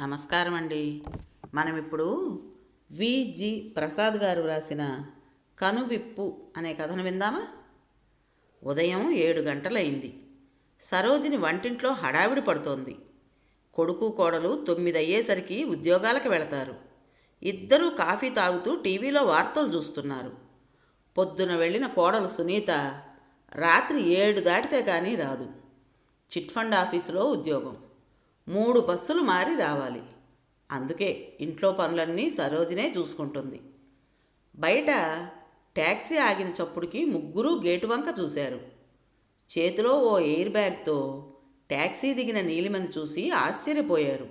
నమస్కారం అండి మనం ఇప్పుడు విజి ప్రసాద్ గారు రాసిన కనువిప్పు అనే కథను విందామా? ఉదయం ఏడు గంటలైంది. సరోజిని వంటింట్లో హడావిడి పడుతోంది. కొడుకు కోడలు తొమ్మిది అయ్యేసరికి ఉద్యోగాలకు వెళతారు. ఇద్దరూ కాఫీ తాగుతూ టీవీలో వార్తలు చూస్తున్నారు. పొద్దున వెళ్ళిన కోడలు సునీత రాత్రి ఏడు దాటితే కానీ రాదు. చిట్ ఫండ్ ఆఫీసులో ఉద్యోగం. మూడు బస్సులు మారి రావాలి. అందుకే ఇంట్లో పనులన్నీ సరోజినే చూసుకుంటుంది. బయట ట్యాక్సీ ఆగిన చప్పుడుకి ముగ్గురు గేటు వంక చూశారు. చేతిలో ఓ ఎయిర్ బ్యాగ్తో ట్యాక్సీ దిగిన నీలిమని చూసి ఆశ్చర్యపోయారు.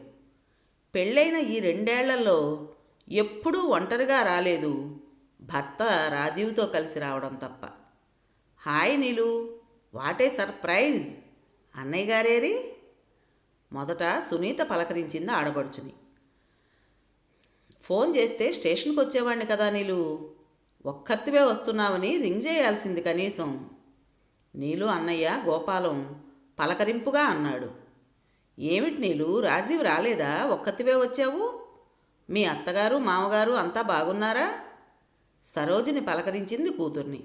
పెళ్ళైన ఈ రెండేళ్ళలో ఎప్పుడూ ఒంటరిగా రాలేదు. భర్త రాజీవ్తో కలిసి రావడం తప్ప. Hi Neelu what a surprise. అన్నయ్య గారేరి? మొదట సునీత పలకరించింది ఆడబడుచుని ఫోన్ చేస్తే స్టేషన్కి వచ్చేవాడిని కదా నీలు? ఒక్కత్తివే వస్తున్నావని రింగ్ చేయాల్సింది కనీసం. నీలు అన్నయ్య గోపాలం పలకరింపుగా అన్నాడు. ఏమిటి నీలు రాజీవ్ రాలేదా? ఒక్కత్తివే వచ్చావు? మీ అత్తగారు మామగారు అంతా బాగున్నారా? సరోజిని పలకరించింది కూతుర్ని.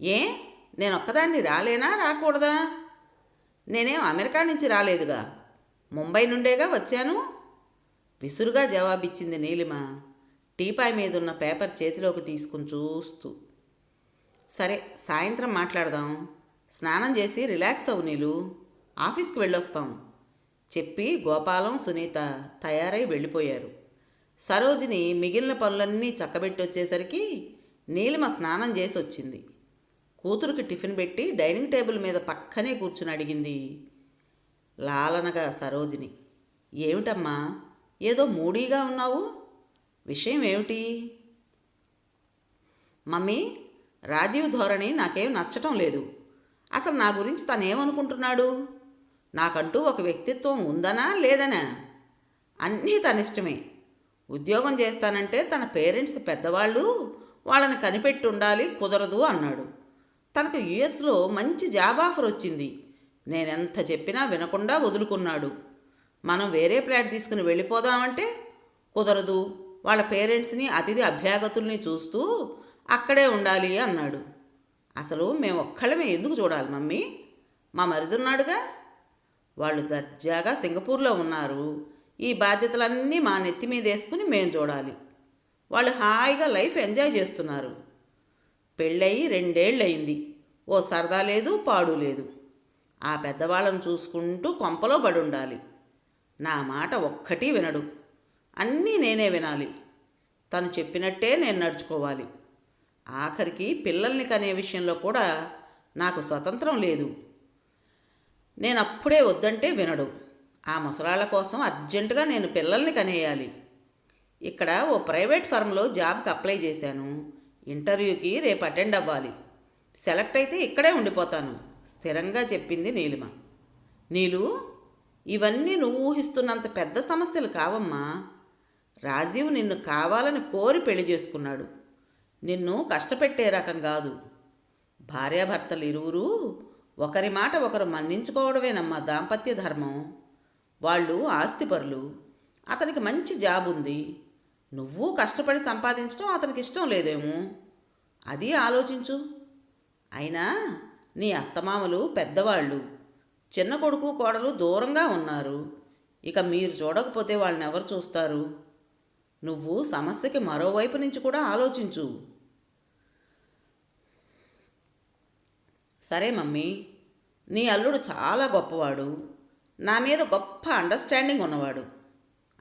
ఏ? నేను ఒక్కదాన్ని రాలేనా? రాకూడదా? నేనేం అమెరికా నుంచి రాలేదుగా. ముంబై నుండేగా వచ్చాను? విసురుగా జవాబిచ్చింది నీలిమ. టీపాయ్ మీదున్న పేపర్ చేతిలోకి తీసుకుని చూస్తూ. సరే సాయంత్రం మాట్లాడదాం. స్నానం చేసి రిలాక్స్ అవు నీలు. ఆఫీస్కి వెళ్ళొస్తాం. చెప్పి గోపాలం సునీత తయారై వెళ్ళిపోయారు. సరోజిని మిగిలిన పనులన్నీ చక్కబెట్టి వచ్చేసరికి నీలిమ స్నానం చేసి వచ్చింది కూతురికి టిఫిన్ పెట్టి డైనింగ్ టేబుల్ మీద పక్కనే కూర్చుని అడిగింది లాలనగా సరోజిని. ఏమిటమ్మా? ఏదో మూడీగా ఉన్నావు? విషయం ఏమిటి? మమ్మీ రాజీవ్ ధోరణి నాకేం నచ్చటం లేదు. అసలు నా గురించి తనేమనుకుంటున్నాడు? నాకంటూ ఒక వ్యక్తిత్వం ఉందనా లేదనా? అన్నీ తనిష్టమే. ఉద్యోగం చేస్తానంటే తన పేరెంట్స్ పెద్దవాళ్ళు వాళ్ళని కనిపెట్టి ఉండాలి కుదరదు అన్నాడు. తనకు యుఎస్లో మంచి జాబ్ ఆఫర్ వచ్చింది. నేనెంత చెప్పినా వినకుండా వదులుకున్నాడు. మనం వేరే ఫ్లాట్ తీసుకుని వెళ్ళిపోదామంటే కుదరదు. వాళ్ళ పేరెంట్స్ని అతిథి అభ్యాగతుల్ని చూస్తూ అక్కడే ఉండాలి అన్నాడు. అసలు మేము ఒక్కళ్ళమే ఎందుకు చూడాలి మమ్మీ? మా మరిదున్నాడుగా? వాళ్ళు దర్జాగా సింగపూర్లో ఉన్నారు. ఈ బాధ్యతలన్నీ మా నెత్తి మీద వేసుకుని మేము చూడాలి. వాళ్ళు హాయిగా లైఫ్ ఎంజాయ్ చేస్తున్నారు. పెళ్ళయి రెండేళ్ళయింది. ఓ సరదా లేదు పాడు లేదు. ఆ పెద్దవాళ్ళను చూసుకుంటూ కొంపలో పడుండాలి. నా మాట ఒక్కటి వినడు. అన్నీ నేనే వినాలి. తను చెప్పినట్టే నేను నడుచుకోవాలి. ఆఖరికి పిల్లల్ని కనే విషయంలో కూడా నాకు స్వతంత్రం లేదు. నేను అప్పుడే వద్దంటే వినడు. ఆ ముసలాళ్ళ కోసం అర్జెంటుగా నేను పిల్లల్ని కనేయాలి. ఇక్కడ ఓ ప్రైవేట్ ఫర్మ్లో జాబ్కి అప్లై చేశాను. ఇంటర్వ్యూకి రేపు అటెండ్ అవ్వాలి. సెలెక్ట్ అయితే ఇక్కడే ఉండిపోతాను. స్థిరంగా చెప్పింది నీలిమ. నీలు ఇవన్నీ నువ్వు ఊహిస్తున్నంత పెద్ద సమస్యలు కావమ్మా. రాజీవ్ నిన్ను కావాలని కోరి పెళ్ళి చేసుకున్నాడు. నిన్ను కష్టపెట్టే రకం కాదు. భార్యాభర్తలు ఇరువురు ఒకరి మాట ఒకరు మన్నించుకోవడమేనమ్మా దాంపత్య ధర్మం. వాళ్ళు ఆస్తిపరులు. అతనికి మంచి జాబ్ ఉంది నువ్వు కష్టపడి సంపాదించడం అతనికి ఇష్టం లేదేమో. అది ఆలోచించు. అయినా నీ అత్తమామలు పెద్దవాళ్ళు చిన్న కొడుకు కోడలు దూరంగా ఉన్నారు. ఇక మీరు చూడకపోతే వాళ్ళని ఎవరు చూస్తారు? నువ్వు సమస్యకి మరోవైపు నుంచి కూడా ఆలోచించు. సరే మమ్మీ నీ అల్లుడు చాలా గొప్పవాడు. నా మీద గొప్ప అండర్స్టాండింగ్ ఉన్నవాడు.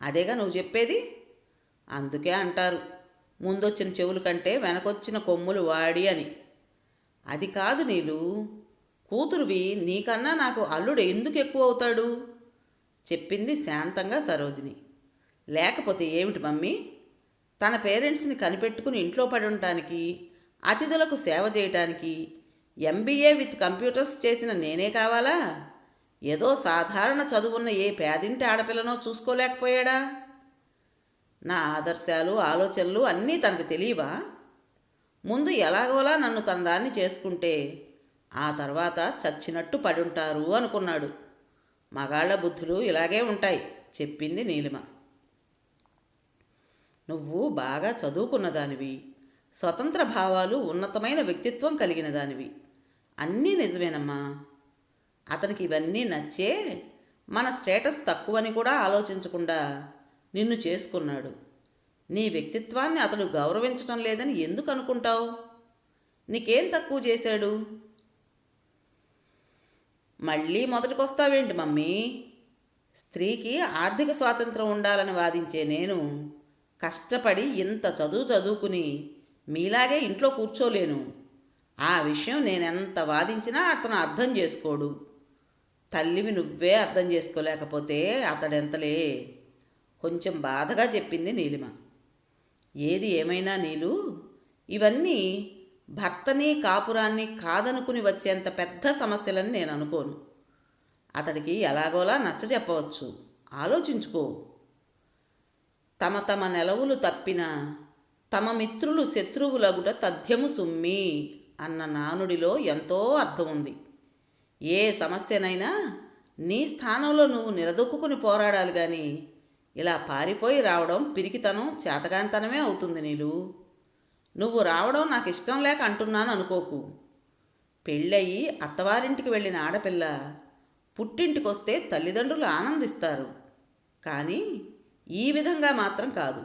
అదేగా నువ్వు చెప్పేది? అందుకే అంటారు ముందొచ్చిన చెవుల కంటే వెనకొచ్చిన కొమ్ములు వాడి అని. అది కాదు నీలు కూతురువి నీకన్నా నాకు అల్లుడు ఎందుకు ఎక్కువ అవుతాడు చెప్పింది శాంతంగా సరోజిని. లేకపోతే ఏమిటి మమ్మీ? తన పేరెంట్స్ని కనిపెట్టుకుని ఇంట్లో పడి ఉండటానికి అతిథులకు సేవ చేయటానికి ఎంబీఏ విత్ కంప్యూటర్స్ చేసిన నేనే కావాలా? ఏదో సాధారణ చదువున్న ఏ పేదింటి ఆడపిల్లనో చూసుకోలేకపోయాడా? నా ఆదర్శాలు ఆలోచనలు అన్నీ తనకు తెలియవా? ముందు ఎలాగోలా నన్ను తన దాన్ని చేసుకుంటే ఆ తర్వాత చచ్చినట్టు పడుంటారు అనుకున్నాడు. మగాళ్ళ బుద్ధులు ఇలాగే ఉంటాయి చెప్పింది నీలిమ. నువ్వు బాగా చదువుకున్న దానివి స్వతంత్ర భావాలు ఉన్నతమైన వ్యక్తిత్వం కలిగిన దానివి అన్నీ నిజమేనమ్మా. అతనికి ఇవన్నీ నచ్చే మన స్టేటస్ తక్కువని కూడా ఆలోచించకుండా నిన్ను చేసుకున్నాడు. నీ వ్యక్తిత్వాన్ని అతడు గౌరవించటం లేదని ఎందుకు అనుకుంటావు? నీకేం తక్కువ చేశాడు? మళ్ళీ మొదటికొస్తావేంటి మమ్మీ? స్త్రీకి ఆర్థిక స్వాతంత్రం ఉండాలని వాదించే నేను కష్టపడి ఇంత చదువు చదువుకుని మీలాగే ఇంట్లో కూర్చోలేను. ఆ విషయం నేనెంత వాదించినా అతను అర్థం చేసుకోడు. తల్లివి నువ్వే అర్థం చేసుకోలేకపోతే అతడెంతలే? కొంచెం బాధగా చెప్పింది నీలిమ. ఏది ఏమైనా నీలు ఇవన్నీ భర్తని కాపురాన్ని కాదనుకుని వచ్చేంత పెద్ద సమస్యలని నేను అనుకోను. అతడికి ఎలాగోలా నచ్చ చెప్పవచ్చు. ఆలోచించుకో. తమ తమ నెలవులు తప్పిన తమ మిత్రులు శత్రువులగుట తథ్యము సుమ్మి అన్న నానుడిలో ఎంతో అర్థం ఉంది. ఏ సమస్యనైనా నీ స్థానంలో నువ్వు నిలదొక్కుని పోరాడాలి కానీ ఇలా పారిపోయి రావడం పిరికితనం చేతగాంతనమే అవుతుంది నీలు. నువ్వు రావడం నాకు ఇష్టం లేక అంటున్నాను అనుకోకు పెళ్ళయి అత్తవారింటికి వెళ్ళిన ఆడపిల్ల పుట్టింటికి వస్తే తల్లిదండ్రులు ఆనందిస్తారు. కానీ ఈ విధంగా మాత్రం కాదు.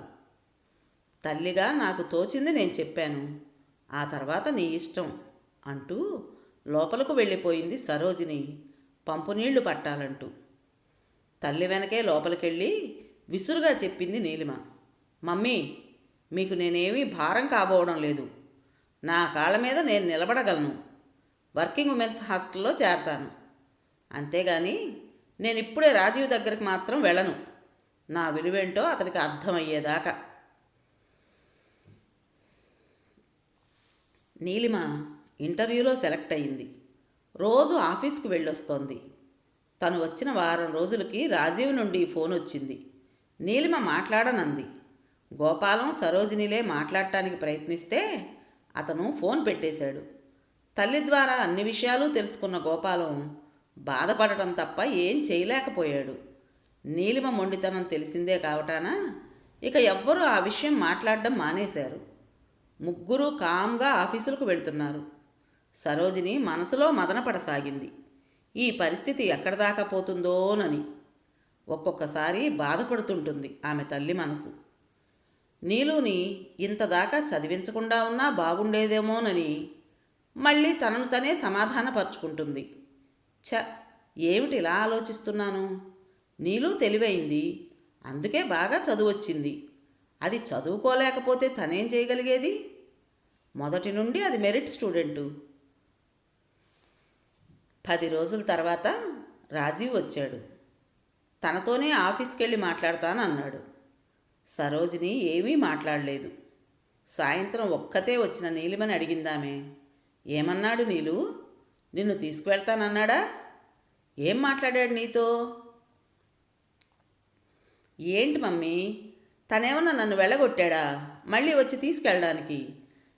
తల్లిగా నాకు తోచింది నేను చెప్పాను. ఆ తర్వాత నీ ఇష్టం అంటూ లోపలకు వెళ్ళిపోయింది సరోజిని పంపునీళ్ళు పట్టాలంటూ. తల్లి వెనకే లోపలికెళ్ళి విసురుగా చెప్పింది నీలిమ. మమ్మీ మీకు నేనేమీ భారం కాబోవడం లేదు. నా కాళ్ళ మీద నేను నిలబడగలను. వర్కింగ్ ఉమెన్స్ హాస్టల్లో చేరతాను. అంతేగాని నేను ఇప్పుడే రాజీవ్ దగ్గరికి మాత్రం వెళ్ళను. నా విలువేంటో అతనికి అర్థమయ్యేదాకా. నీలిమ ఇంటర్వ్యూలో సెలెక్ట్ అయింది రోజు ఆఫీస్కు వెళ్ళొస్తోంది. తను వచ్చిన వారం రోజులకి రాజీవ్ నుండి ఫోన్ వచ్చింది. నీలిమ మాట్లాడనంది. గోపాలం సరోజినిలే మాట్లాడటానికి ప్రయత్నిస్తే అతను ఫోన్ పెట్టేశాడు. తల్లి ద్వారా అన్ని విషయాలు తెలుసుకున్న గోపాలం బాధపడటం తప్ప ఏం చేయలేకపోయాడు. నీలిమ మొండితనం తెలిసిందే కావటాన ఇక ఎవ్వరూ ఆ విషయం మాట్లాడడం మానేశారు. ముగ్గురు కామ్గా ఆఫీసులకు వెళ్తున్నారు. సరోజిని మనసులో మదనపడసాగింది. ఈ పరిస్థితి ఎక్కడ దాకా పోతుందోనని ఒక్కొక్కసారి బాధపడుతుంటుంది ఆమె తల్లి మనసు. నీలుని ఇంతదాకా చదివించకుండా ఉన్నా బాగుండేదేమోనని మళ్ళీ తనను తనే సమాధానపరుచుకుంటుంది. ఛ! ఏమిటి ఇలా ఆలోచిస్తున్నాను? నీలు తెలివైంది. అందుకే బాగా చదువొచ్చింది. అది చదువుకోలేకపోతే తనేం చేయగలిగేది? మొదటి నుండి అది మెరిట్ స్టూడెంటు. పది రోజుల తర్వాత రాజీవ్ వచ్చాడు. తనతోనే ఆఫీస్కి వెళ్ళి మాట్లాడతానన్నాడు. సరోజిని ఏమీ మాట్లాడలేదు. సాయంత్రం ఒక్కతే వచ్చిన నీలిమని అడిగిందామే ఏమన్నాడు నీలు? నిన్ను తీసుకువెళ్తానన్నాడా? ఏం మాట్లాడాడు నీతో? ఏంటి మమ్మీ తనేమన్నా నన్ను వెళ్ళగొట్టాడా? మళ్ళీ వచ్చి తీసుకెళ్ళడానికి?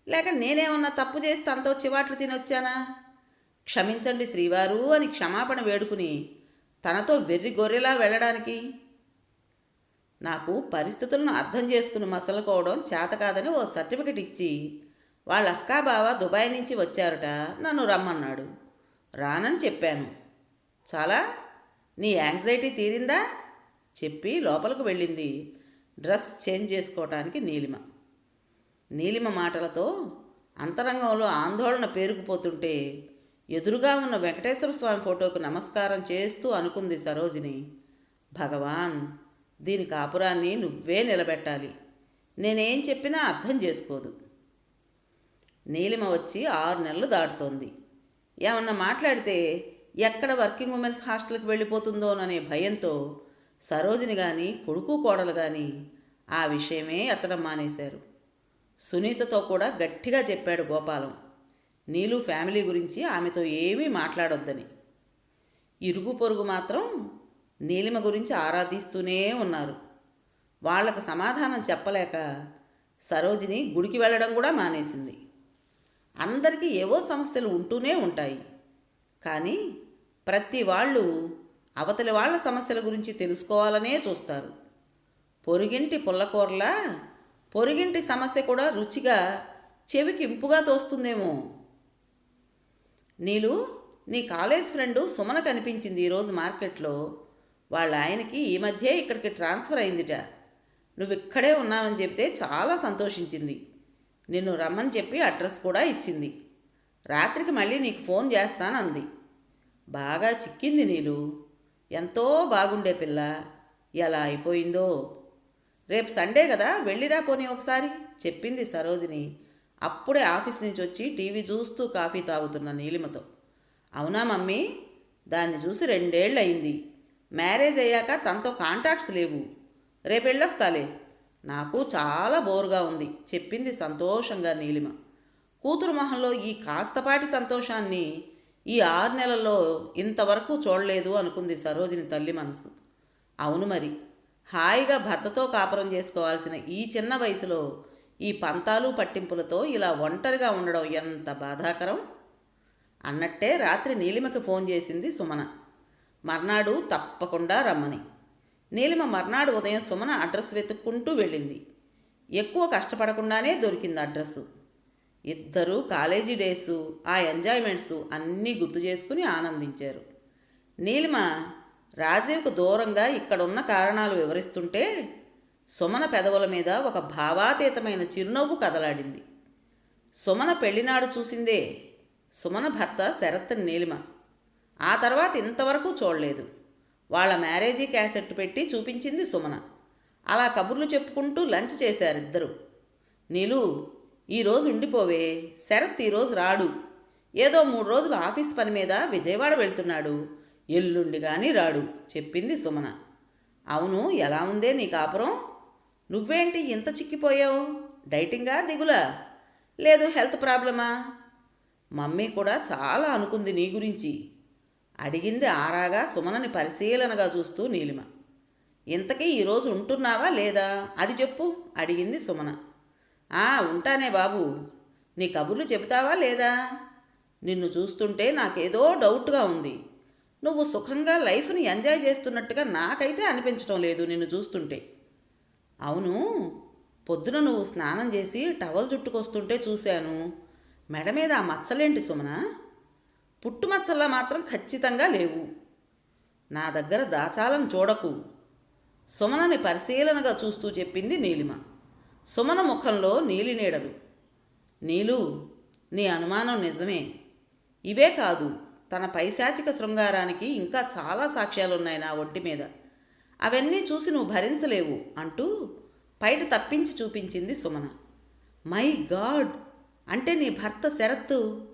లేక నేనేమన్నా తప్పు చేసి తనతో చివాట్లు తినొచ్చానా? క్షమించండి శ్రీవారు అని క్షమాపణ వేడుకుని తనతో వెర్రి గొర్రెలా వెళ్ళడానికి? నాకు పరిస్థితులను అర్థం చేసుకుని మసలుకోవడం చేతకాదని ఓ సర్టిఫికెట్ ఇచ్చి వాళ్ళ అక్కా బావ దుబాయ్ నుంచి వచ్చారుట నన్ను రమ్మన్నాడు. రానని చెప్పాను. చాలా? నీ యాంగ్జైటీ తీరిందా? చెప్పి లోపలికి వెళ్ళింది. డ్రెస్ చేంజ్ చేసుకోవటానికి నీలిమ. నీలిమ మాటలతో అంతరంగంలో ఆందోళన పేరుకుపోతుంటే ఎదురుగా ఉన్న వెంకటేశ్వర స్వామి ఫోటోకు నమస్కారం చేస్తూ అనుకుంది సరోజిని. భగవాన్ దీని కాపురాన్ని నువ్వే నిలబెట్టాలి. నేనేం చెప్పినా అర్థం చేసుకోదు. నీలిమ వచ్చి ఆరు నెలలు దాటుతోంది. ఏమన్నా మాట్లాడితే ఎక్కడ వర్కింగ్ ఉమెన్స్ హాస్టల్కి వెళ్ళిపోతుందోననే భయంతో సరోజిని కానీ కొడుకు కోడలు కానీ ఆ విషయమే ఎత్తడం మానేశారు. సునీతతో కూడా గట్టిగా చెప్పాడు గోపాలం. నీలు ఫ్యామిలీ గురించి ఆమెతో ఏమీ మాట్లాడొద్దని. ఇరుగు పొరుగు మాత్రం నీలిమ గురించి ఆరాధిస్తూనే ఉన్నారు. వాళ్ళకు సమాధానం చెప్పలేక సరోజిని గుడికి వెళ్ళడం కూడా మానేసింది. అందరికీ ఏవో సమస్యలు ఉంటూనే ఉంటాయి. కానీ ప్రతి వాళ్ళు అవతలి వాళ్ళ సమస్యల గురించి తెలుసుకోవాలనే చూస్తారు. పొరుగింటి పుల్లకూరలా పొరుగింటి సమస్య కూడా రుచిగా చెవికి ఇంపుగా తోస్తుందేమో. నీలు నీ కాలేజ్ ఫ్రెండు సుమన కనిపించింది ఈరోజు మార్కెట్లో. వాళ్ళ ఆయనకి ఈ మధ్యే ఇక్కడికి ట్రాన్స్ఫర్ అయిందిట. నువ్వు ఇక్కడే ఉన్నావని చెప్తే చాలా సంతోషించింది. నిన్ను రమ్మని చెప్పి అడ్రస్ కూడా ఇచ్చింది. రాత్రికి మళ్ళీ నీకు ఫోన్ చేస్తానంది. బాగా చిక్కింది నీలు. ఎంతో బాగుండే పిల్ల. ఎలా అయిపోయిందో. రేపు సండే కదా వెళ్ళిరా పోనీ ఒకసారి చెప్పింది సరోజిని. అప్పుడే ఆఫీస్ నుంచి వచ్చి టీవీ చూస్తూ కాఫీ తాగుతున్న నీలిమతో. అవునా మమ్మీ? దాన్ని చూసి రెండేళ్ళు అయింది మ్యారేజ్ అయ్యాక తనతో కాంటాక్ట్స్ లేవు. రేపెళ్ళొస్తాలే. నాకు చాలా బోరుగా ఉంది చెప్పింది సంతోషంగా నీలిమ. కూతురు మొహంలో ఈ కాస్తపాటి సంతోషాన్ని ఈ ఆరు నెలల్లో ఇంతవరకు చూడలేదు అనుకుంది సరోజిని తల్లి మనసు. అవును మరి. హాయిగా భర్తతో కాపురం చేసుకోవాల్సిన ఈ చిన్న వయసులో ఈ పంతాలు పట్టింపులతో ఇలా ఒంటరిగా ఉండడం ఎంత బాధాకరం? అన్నట్టే రాత్రి నీలిమకి ఫోన్ చేసింది సుమన. మర్నాడు తప్పకుండా రమ్మని. నీలిమ మర్నాడు ఉదయం సుమన అడ్రస్ వెతుక్కుంటూ వెళ్ళింది. ఎక్కువ కష్టపడకుండానే దొరికింది అడ్రస్సు ఇద్దరూ కాలేజీ డేసు ఆ ఎంజాయ్మెంట్స్ అన్నీ గుర్తు చేసుకుని ఆనందించారు. నీలిమ రాజీవ్కు దూరంగా ఇక్కడున్న కారణాలు వివరిస్తుంటే సుమన పెదవుల మీద ఒక భావాతీతమైన చిరునవ్వు కదలాడింది. సుమన పెళ్ళినాడు చూసిందే. సుమన భర్త శరత్ నీలిమ. ఆ తర్వాత ఇంతవరకు చూడలేదు. వాళ్ళ మ్యారేజీ క్యాసెట్ పెట్టి చూపించింది సుమన. అలా కబుర్లు చెప్పుకుంటూ లంచ్ చేశారు ఇద్దరు నీలు ఈరోజు ఉండిపోవే. శరత్ ఈరోజు రాడు. ఏదో మూడు రోజులు ఆఫీస్ పని మీద విజయవాడ వెళ్తున్నాడు. ఎల్లుండి కానీ రాడు చెప్పింది సుమన. అవును ఎలా ఉందే నీ కాపురం నువ్వేంటి ఇంత చిక్కిపోయావు? డైటింగా దిగులా? లేదు హెల్త్ ప్రాబ్లమా? మమ్మీ కూడా చాలా అనుకుంది నీ గురించి. అడిగింది ఆరాగా సుమనని పరిశీలనగా చూస్తూ నీలిమ. ఇంతకీ ఈరోజు ఉంటున్నావా లేదా? అది చెప్పు అడిగింది సుమన. ఆ ఉంటానే బాబు. నీ కబుర్లు చెబుతావా లేదా? నిన్ను చూస్తుంటే నాకేదో డౌట్గా ఉంది. నువ్వు సుఖంగా లైఫ్ని ఎంజాయ్ చేస్తున్నట్టుగా నాకైతే అనిపించడం లేదు నిన్ను చూస్తుంటే. అవును. పొద్దున నువ్వు స్నానం చేసి టవల్ చుట్టుకొస్తుంటే చూశాను. మెడ మీద ఆ మచ్చలేంటి సుమన? పుట్టుమచ్చల్లా మాత్రం ఖచ్చితంగా లేవు. నా దగ్గర దాచాలను చూడకు. సుమనని పరిశీలనగా చూస్తూ చెప్పింది నీలిమ. సుమన ముఖంలో నీలి నీడలు. నీలు నీ అనుమానం నిజమే. ఇవే కాదు తన పైశాచిక శృంగారానికి ఇంకా చాలా సాక్ష్యాలున్నాయి నా ఒంటి మీద. అవన్నీ చూసి నువ్వు భరించలేవు అంటూ బయట తప్పించి చూపించింది సుమన. My God! అంటే నీ భర్త శరత్తు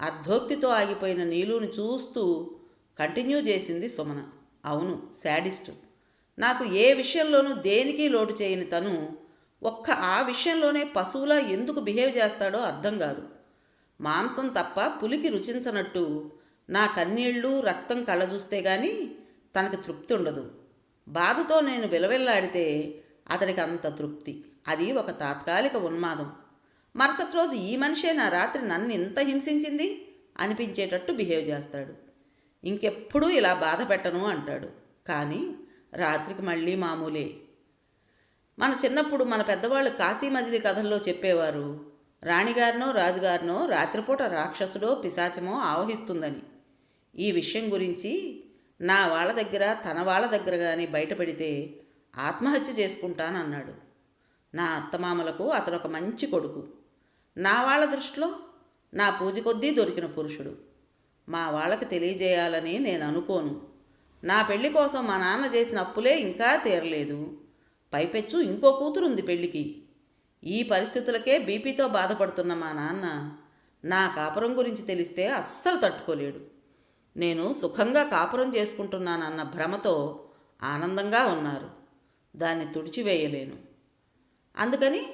అర్ధోక్తితో ఆగిపోయిన నీలుని చూస్తూ కంటిన్యూ చేసింది సుమన. అవును శాడిస్ట్. నాకు ఏ విషయంలోనూ దేనికి లోటు చేయని తను ఒక్క ఆ విషయంలోనే పశువులా ఎందుకు బిహేవ్ చేస్తాడో అర్థం కాదు. మాంసం తప్ప పులికి రుచించనట్టు నా కన్నీళ్ళు రక్తం కళ్ళ చూస్తే గాని తనకు తృప్తి ఉండదు. బాధతో నేను విలవిల్లాడితే అతడికి అంత తృప్తి. అది ఒక తాత్కాలిక ఉన్మాదం. మరుసటి రోజు ఈ మనిషే నా రాత్రి నన్ను ఇంత హింసించింది? అనిపించేటట్టు బిహేవ్ చేస్తాడు. ఇంకెప్పుడూ ఇలా బాధ పెట్టను అంటాడు. కానీ రాత్రికి మళ్ళీ మామూలే. మన చిన్నప్పుడు మన పెద్దవాళ్ళు కాశీ మజిలీ కథల్లో చెప్పేవారు రాణిగారినో రాజుగారినో రాత్రిపూట రాక్షసుడో పిశాచమో ఆవహిస్తుందని. ఈ విషయం గురించి నా వాళ్ళ దగ్గర తన వాళ్ళ దగ్గర కానీ బయటపెడితే ఆత్మహత్య చేసుకుంటానన్నాడు. నా అత్తమామలకు అతడు ఒక మంచి కొడుకు. నా వాళ్ళ దృష్టిలో నా పూజ కొద్దీ దొరికిన పురుషుడు. మా వాళ్ళకి తెలియజేయాలని నేను అనుకోను. నా పెళ్ళి కోసం మా నాన్న చేసిన అప్పులే ఇంకా తీరలేదు. పైపెచ్చు ఇంకో కూతురుంది పెళ్ళికి. ఈ పరిస్థితులకే బీపీతో బాధపడుతున్న మా నాన్న నా కాపురం గురించి తెలిస్తే అస్సలు తట్టుకోలేడు. నేను సుఖంగా కాపురం చేసుకుంటున్నానన్న భ్రమతో ఆనందంగా ఉన్నారు. దాన్ని తుడిచివేయలేను. అందుకని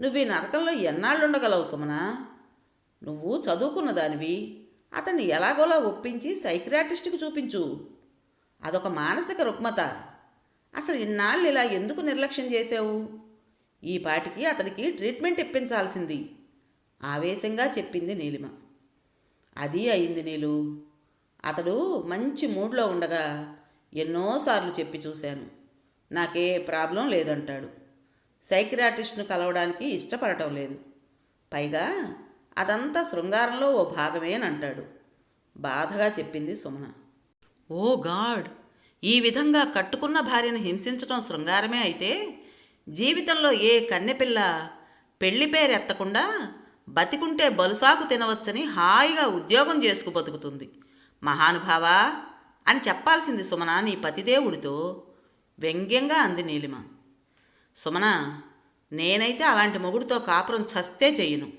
నువ్వు ఈ నరకంలో ఎన్నాళ్ళు ఉండగలవు సుమనా? నువ్వు చదువుకున్న దానివి. అతన్ని ఎలాగోలా ఒప్పించి సైక్రాటిస్ట్కి చూపించు. అదొక మానసిక రుగ్మత. అసలు ఇన్నాళ్ళు ఇలా ఎందుకు నిర్లక్ష్యం చేసావు ఈ పాటికి అతనికి ట్రీట్మెంట్ ఇప్పించాల్సింది. ఆవేశంగా చెప్పింది నీలిమ. అది అయింది నీలు. అతడు మంచి మూడ్లో ఉండగా ఎన్నోసార్లు చెప్పి చూశాను. నాకే ప్రాబ్లం లేదంటాడు. సైకిరాటిస్ట్ను కలవడానికి ఇష్టపడటం లేదు. పైగా అదంతా శృంగారంలో ఓ భాగమేనంటాడు బాధగా చెప్పింది సుమన. ఓ గాడ్! ఈ విధంగా కట్టుకున్న భార్యను హింసించడం శృంగారమే అయితే జీవితంలో ఏ కన్నెపిల్ల పెళ్ళి పేరెత్తకుండా బతికుంటే బలుసాకు తినవచ్చని హాయిగా ఉద్యోగం చేసుకు బతుకుతుంది. మహానుభావా అని చెప్పాల్సింది సుమన నీ పతిదేవుడితో వ్యంగ్యంగా అంది నీలిమ. సుమన నేనైతే అలాంటి మొగుడితో కాపురం చస్తే చెయ్యను.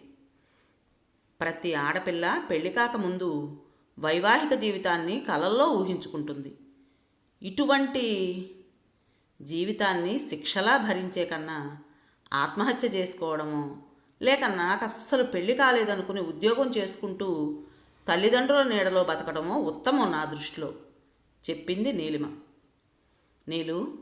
ప్రతి ఆడపిల్ల పెళ్ళి కాకముందు వైవాహిక జీవితాన్ని కలల్లో ఊహించుకుంటుంది. ఇటువంటి జీవితాన్ని శిక్షలా భరించే కన్నా ఆత్మహత్య చేసుకోవడమో లేక నాకు అస్సలు పెళ్ళి కాలేదనుకుని ఉద్యోగం చేసుకుంటూ తల్లిదండ్రుల నీడలో బతకడమో ఉత్తమం నా దృష్టిలో చెప్పింది నీలిమ. నీలు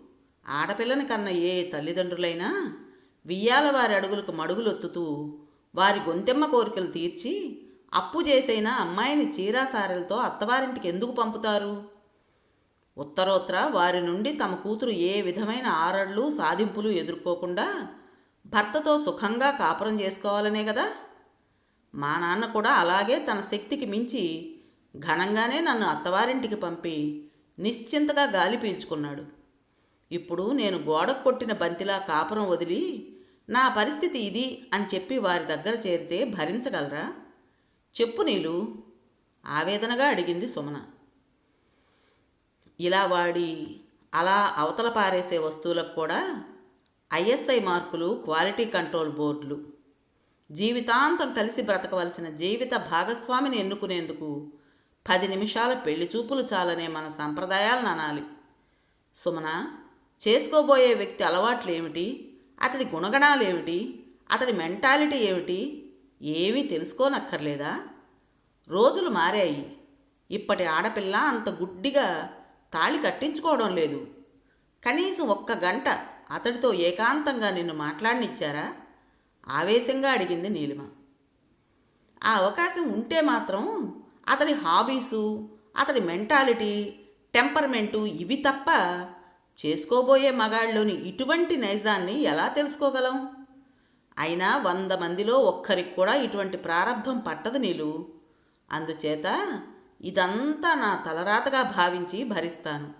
ఆడపిల్లని కన్న ఏ తల్లిదండ్రులైనా వియ్యాల వారి అడుగులకు మడుగులొత్తుతూ వారి గొంతెమ్మ కోరికలు తీర్చి అప్పు చేసైనా అమ్మాయిని చీరాసారలతో అత్తవారింటికి ఎందుకు పంపుతారు? ఉత్తరోత్తర వారి నుండి తమ కూతురు ఏ విధమైన ఆరళ్ళు సాధింపులు ఎదుర్కోకుండా భర్తతో సుఖంగా కాపురం చేసుకోవాలనే కదా? మా నాన్న కూడా అలాగే తన శక్తికి మించి ఘనంగానే నన్ను అత్తవారింటికి పంపి నిశ్చింతగా గాలి పీల్చుకున్నాడు. ఇప్పుడు నేను గోడకు కొట్టిన బంతిలా కాపురం వదిలి నా పరిస్థితి ఇది అని చెప్పి వారి దగ్గర చేరితే భరించగలరా? చెప్పు నీలు ఆవేదనగా అడిగింది సుమన. ఇలా వాడి అలా అవతల పారేసే వస్తువులకు కూడా ఐఎస్ఐ మార్కులు క్వాలిటీ కంట్రోల్ బోర్డులు జీవితాంతం కలిసి బ్రతకవలసిన జీవిత భాగస్వామిని ఎన్నుకునేందుకు పది నిమిషాల పెళ్ళి చూపులు చాలనే మన సంప్రదాయాలను అనాలి. సుమన చేసుకోబోయే వ్యక్తి అలవాట్లు ఏమిటి అతడి గుణగణాలు ఏమిటి అతడి మెంటాలిటీ ఏమిటి? ఏమీ తెలుసుకోనక్కర్లేదా? రోజులు మారాయి. ఇప్పటి ఆడపిల్ల అంత గుడ్డిగా తాళి కట్టించుకోవడం లేదు. కనీసం ఒక్క గంట అతడితో ఏకాంతంగా నిన్ను మాట్లాడినిచ్చారా? ఆవేశంగా అడిగింది నీలిమ. ఆ అవకాశం ఉంటే మాత్రం అతని హాబీసు అతని మెంటాలిటీ టెంపర్మెంటు ఇవి తప్ప చేసుకోబోయే మగాళ్ళలోని ఇటువంటి నైజాన్ని ఎలా తెలుసుకోగలం? అయినా వంద మందిలో ఒక్కరికి కూడా ఇటువంటి ప్రారంధం పట్టదు నీలు. అందుచేత ఇదంతా నా తలరాతగా భావించి భరిస్తాను.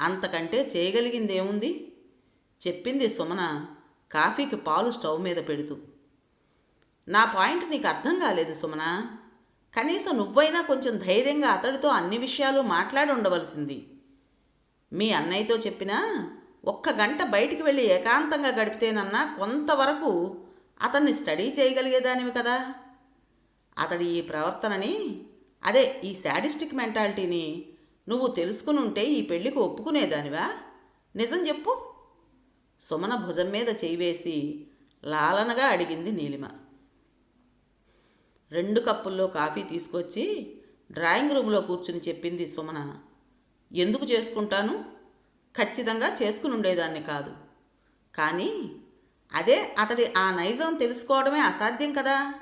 అంతకంటే చేయగలిగిందేముంది? చెప్పింది సుమన కాఫీకి పాలు స్టవ్ మీద పెడుతూ. నా పాయింట్ నీకు అర్థం కాలేదు సుమన. కనీసం నువ్వైనా కొంచెం ధైర్యంగా అతడితో అన్ని విషయాలు మాట్లాడి ఉండవలసింది. మీ అన్నయ్యతో చెప్పినా ఒక్క గంట బయటికి వెళ్ళి ఏకాంతంగా గడిపితేనన్నా కొంతవరకు అతన్ని స్టడీ చేయగలిగేదానివి కదా. అతడి ఈ ప్రవర్తనని అదే ఈ శాడిస్టిక్ మెంటాలిటీని నువ్వు తెలుసుకుని ఉంటే ఈ పెళ్ళికి ఒప్పుకునేదానివా? నిజం చెప్పు. సుమన భుజం మీద చేయివేసి లాలనగా అడిగింది నీలిమ. రెండు కప్పుల్లో కాఫీ తీసుకొచ్చి డ్రాయింగ్ రూమ్లో కూర్చుని చెప్పింది సుమన. ఎందుకు చేసుకుంటాను? ఖచ్చితంగా చేసుకుని ఉండేదాన్ని కాదు. కానీ అదే అతడి ఆ నైజం తెలుసుకోవడమే అసాధ్యం కదా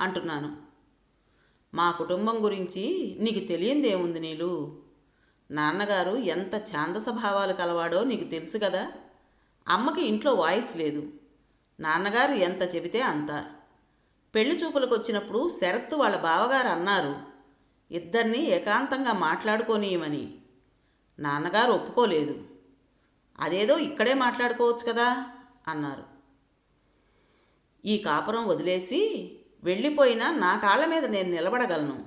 అంటున్నాను. మా కుటుంబం గురించి నీకు తెలియందేముంది నీలు. నాన్నగారు ఎంత ఛాందస భావాలు కలవాడో నీకు తెలుసు కదా? అమ్మకి ఇంట్లో వాయిస్ లేదు. నాన్నగారు ఎంత చెబితే అంత. పెళ్ళి చూపులకు వచ్చినప్పుడు శరత్తు వాళ్ళ బావగారు అన్నారు ఇద్దరినీ ఏకాంతంగా మాట్లాడుకోనీయమని. నాన్నగారు ఒప్పుకోలేదు. అదేదో ఇక్కడే మాట్లాడుకోవచ్చు కదా? అన్నారు. ఈ కాపురం వదిలేసి వెళ్ళిపోయినా నా కాళ్ళ మీద నేను నిలబడగలను.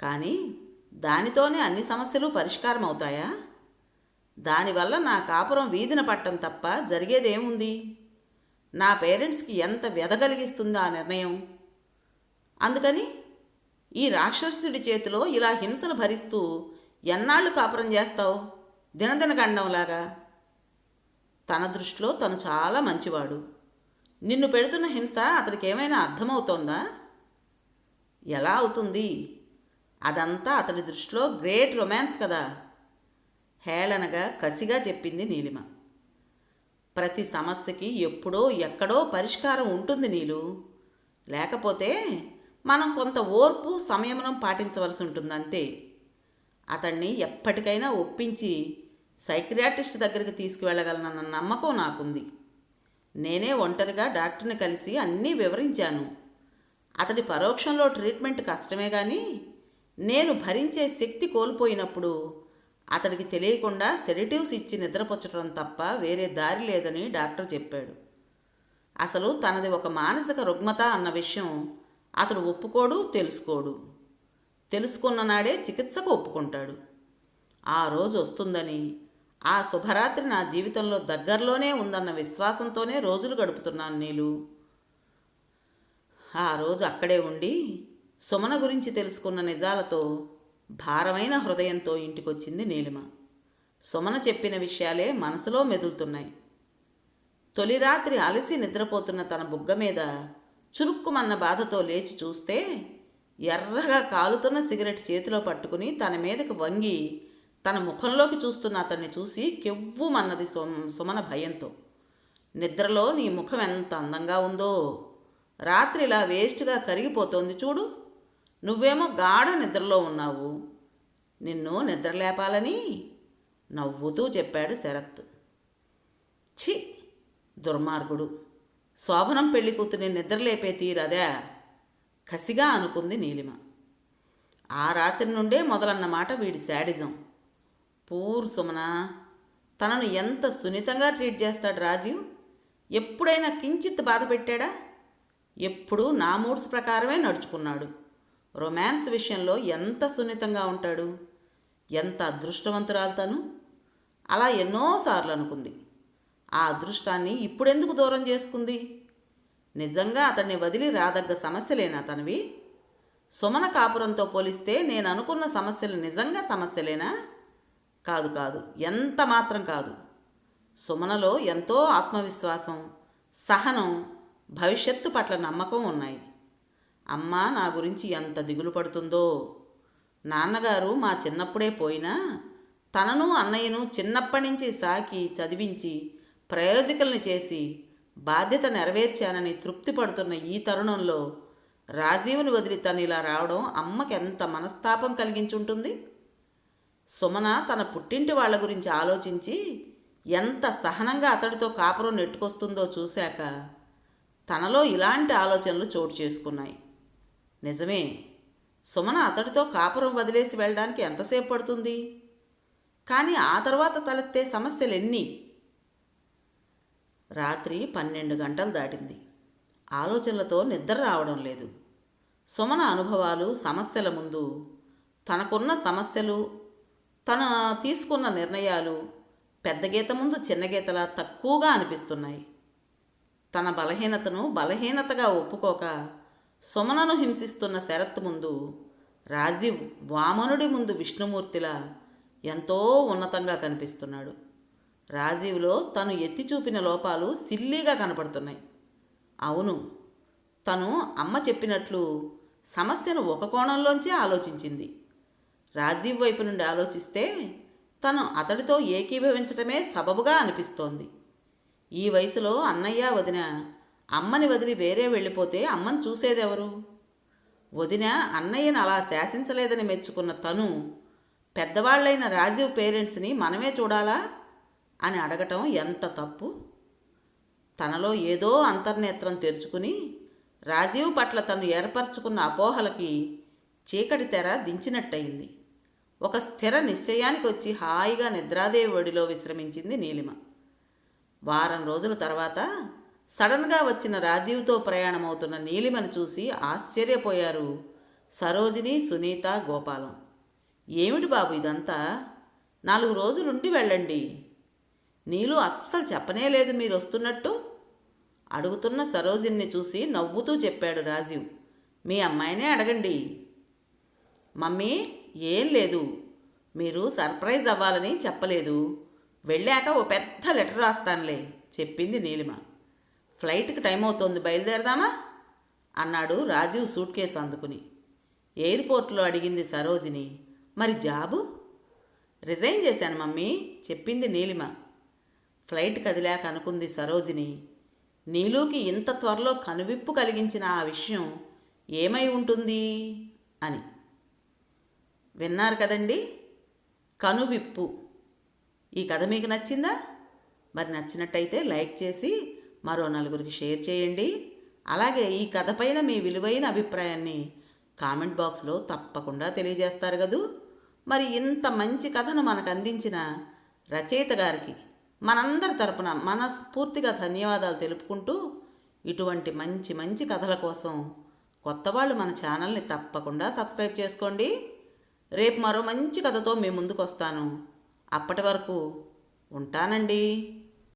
కానీ దానితోనే అన్ని సమస్యలు పరిష్కారం అవుతాయా దానివల్ల నా కాపురం వీధిన పట్టం తప్ప జరిగేదేముంది? నా పేరెంట్స్కి ఎంత వ్యధగలిగిస్తుందో ఆ నిర్ణయం? అందుకని ఈ రాక్షసుడి చేతిలో ఇలా హింసలు భరిస్తూ ఎన్నాళ్ళు కాపురం చేస్తావు? దినదినగండంలాగా తన దృష్టిలో తను చాలా మంచివాడు. నిన్ను పెడుతున్న హింస అతనికి ఏమైనా అర్థమవుతోందా? ఎలా అవుతుంది? అదంతా అతడి దృష్టిలో గ్రేట్ రొమాన్స్ కదా. హేళనగా కసిగా చెప్పింది నీలిమ. ప్రతి సమస్యకి ఎప్పుడో ఎక్కడో పరిష్కారం ఉంటుంది నీలు. లేకపోతే మనం కొంత ఓర్పు సంయమనం పాటించవలసి ఉంటుంది అంతే అతన్ని ఎప్పటికైనా ఒప్పించి సైక్రియాటిస్ట్ దగ్గరికి తీసుకువెళ్ళగలనన్న నమ్మకం నాకుంది. నేనే ఒంటరిగా డాక్టర్ని కలిసి అన్నీ వివరించాను. అతడి పరోక్షంలో ట్రీట్మెంట్ కష్టమే కానీ నేను భరించే శక్తి కోల్పోయినప్పుడు అతడికి తెలియకుండా సెడిటివ్స్ ఇచ్చి నిద్రపుచ్చడం తప్ప వేరే దారి లేదని డాక్టర్ చెప్పాడు. అసలు తనది ఒక మానసిక రుగ్మత అన్న విషయం అతడు ఒప్పుకోడు తెలుసుకోడు. తెలుసుకున్న నాడే చికిత్సకు ఒప్పుకుంటాడు. ఆ రోజు వస్తుందని ఆ శుభరాత్రి నా జీవితంలో దగ్గరలోనే ఉందన్న విశ్వాసంతోనే రోజులు గడుపుతున్నాను నీలు. ఆ రోజు అక్కడే ఉండి సుమన గురించి తెలుసుకున్న నిజాలతో భారమైన హృదయంతో ఇంటికొచ్చింది నీలిమ. సుమన చెప్పిన విషయాలే మనసులో మెదులుతున్నాయి. తొలి రాత్రి అలసి నిద్రపోతున్న తన బుగ్గ మీద చురుక్కుమన్న బాధతో లేచి చూస్తే ఎర్రగా కాలుతున్న సిగరెట్ చేతిలో పట్టుకుని తన మీదకి వంగి తన ముఖంలోకి చూస్తున్న అతన్ని చూసి కెవ్వుమన్నది సుమ సుమన భయంతో. నిద్రలో నీ ముఖం ఎంత అందంగా ఉందో. రాత్రి ఇలా వేస్ట్గా కరిగిపోతోంది చూడు. నువ్వేమో గాఢ నిద్రలో ఉన్నావు. నిన్ను నిద్రలేపాలని నవ్వుతూ చెప్పాడు శరత్. ఛీ! దుర్మార్గుడు. శోభనం పెళ్ళి కూతుని నిద్రలేపే తీరదే కసిగా అనుకుంది నీలిమ. ఆ రాత్రి నుండే మొదలన్నమాట వీడి శాడిజం. పూర్ సుమన! తనను ఎంత సున్నితంగా ట్రీట్ చేస్తాడు రాజీవ్? ఎప్పుడైనా కించిత్ బాధ పెట్టాడా? ఎప్పుడూ నా మూడ్స్ ప్రకారమే నడుచుకున్నాడు. రొమాన్స్ విషయంలో ఎంత సున్నితంగా ఉంటాడు? ఎంత అదృష్టవంతురాలు తను అలా ఎన్నోసార్లు అనుకుంది. ఆ అదృష్టాన్ని ఇప్పుడెందుకు దూరం చేసుకుంది? నిజంగా అతన్ని వదిలి రాదగ్గ సమస్యలేనా తనవి? సుమన కాపురంతో పోలిస్తే నేను అనుకున్న సమస్యలు నిజంగా సమస్యలేనా? కాదు కాదు. ఎంత మాత్రం కాదు. సుమనలో ఎంతో ఆత్మవిశ్వాసం సహనం భవిష్యత్తు పట్ల నమ్మకం ఉన్నాయి. అమ్మ నా గురించి ఎంత దిగులు పడుతుందో. నాన్నగారు మా చిన్నప్పుడే పోయినా తనను అన్నయ్యను చిన్నప్పటి నుంచి సాకి చదివించి ప్రయోజకుల్ని చేసి బాధ్యత నెరవేర్చానని తృప్తి పడుతున్న ఈ తరుణంలో రాజీవుని వదిలి తను ఇలా రావడం అమ్మకి ఎంత మనస్తాపం కలిగించుంటుంది సుమన తన పుట్టింటి వాళ్ళ గురించి ఆలోచించి ఎంత సహనంగా అతడితో కాపురం నెట్టుకొస్తుందో చూశాక తనలో ఇలాంటి ఆలోచనలు చోటు చేసుకున్నాయి. నిజమే. సుమన అతడితో కాపురం వదిలేసి వెళ్ళడానికి ఎంతసేపు పడుతుంది? కానీ ఆ తర్వాత తలెత్తే సమస్యలు ఎన్ని రాత్రి పన్నెండు గంటలు దాటింది. ఆలోచనలతో నిద్ర రావడం లేదు. సుమన అనుభవాలు సమస్యల ముందు. తనకున్న సమస్యలు తన తీసుకున్న నిర్ణయాలు పెద్ద గీత ముందు చిన్న గీతలా తక్కువగా అనిపిస్తున్నాయి. తన బలహీనతను బలహీనతగా ఒప్పుకోక సుమనను హింసిస్తున్న శరత్ ముందు రాజీవ్ వామనుడి ముందు విష్ణుమూర్తిలా ఎంతో ఉన్నతంగా కనిపిస్తున్నాడు. రాజీవ్లో తను ఎత్తి చూపిన లోపాలు సిల్లీగా కనపడుతున్నాయి. అవును తను అమ్మ చెప్పినట్లు సమస్యను ఒక కోణంలోంచే ఆలోచించింది. రాజీవ్ వైపు నుండి ఆలోచిస్తే తను అతడితో ఏకీభవించటమే సబబుగా అనిపిస్తోంది. ఈ వయసులో అన్నయ్య వదిన అమ్మని వదిలి వేరే వెళ్ళిపోతే అమ్మని చూసేదెవరు? వదిన అన్నయ్యను అలా శాసించలేదని మెచ్చుకున్న తను పెద్దవాళ్ళైన రాజీవ్ పేరెంట్స్ని మనమే చూడాలా? అని అడగటం ఎంత తప్పు? తనలో ఏదో అంతర్నేత్రం తెరుచుకుని రాజీవ్ పట్ల తను ఏర్పరచుకున్న అపోహలకి చీకటి తెర దించినట్టయింది. ఒక స్థిర నిశ్చయానికి వచ్చి హాయిగా నిద్రాదేవి ఒడిలో విశ్రమించింది నీలిమ. వారం రోజుల తర్వాత సడన్గా వచ్చిన రాజీవ్తో ప్రయాణమవుతున్న నీలిమను చూసి ఆశ్చర్యపోయారు సరోజిని సునీత గోపాలం. ఏమిటి బాబు ఇదంతా? నాలుగు రోజులుండి వెళ్ళండి. నీలు అస్సలు చెప్పనే లేదు మీరు వస్తున్నట్టు అడుగుతున్న సరోజిని చూసి నవ్వుతూ చెప్పాడు రాజీవ్. మీ అమ్మాయినే అడగండి. మమ్మీ ఏం లేదు. మీరు సర్ప్రైజ్ అవ్వాలని చెప్పలేదు. వెళ్ళాక ఓ పెద్ద లెటర్ రాస్తానులే చెప్పింది నీలిమ. ఫ్లైట్కి టైం అవుతోంది బయలుదేరదామా? అన్నాడు రాజీవ్ సూట్ కేసు అందుకుని. ఎయిర్పోర్ట్లో అడిగింది సరోజిని మరి జాబు? రిజైన్ చేశాను మమ్మీ చెప్పింది నీలిమ. ఫ్లైట్ కదిలాక అనుకుంది సరోజిని నీలుకి ఇంత త్వరలో కనువిప్పు కలిగించిన ఆ విషయం ఏమై ఉంటుంది? అని. విన్నారు కదండి కనువిప్పు. ఈ కథ మీకు నచ్చిందా? మరి నచ్చినట్టయితే లైక్ చేసి మరో నలుగురికి షేర్ చేయండి. అలాగే ఈ కథపైన మీ విలువైన అభిప్రాయాన్ని కామెంట్ బాక్స్లో తప్పకుండా తెలియజేస్తారు కదూ. మరి ఇంత మంచి కథను మనకు అందించిన రచయిత గారికి మనందరి తరపున మనస్ఫూర్తిగా ధన్యవాదాలు తెలుపుకుంటూ ఇటువంటి మంచి మంచి కథల కోసం కొత్త వాళ్ళు మన ఛానల్ని తప్పకుండా సబ్స్క్రైబ్ చేసుకోండి. రేపు మరో మంచి కథతో మీ ముందుకు వస్తాను అప్పటి వరకు ఉంటానండి.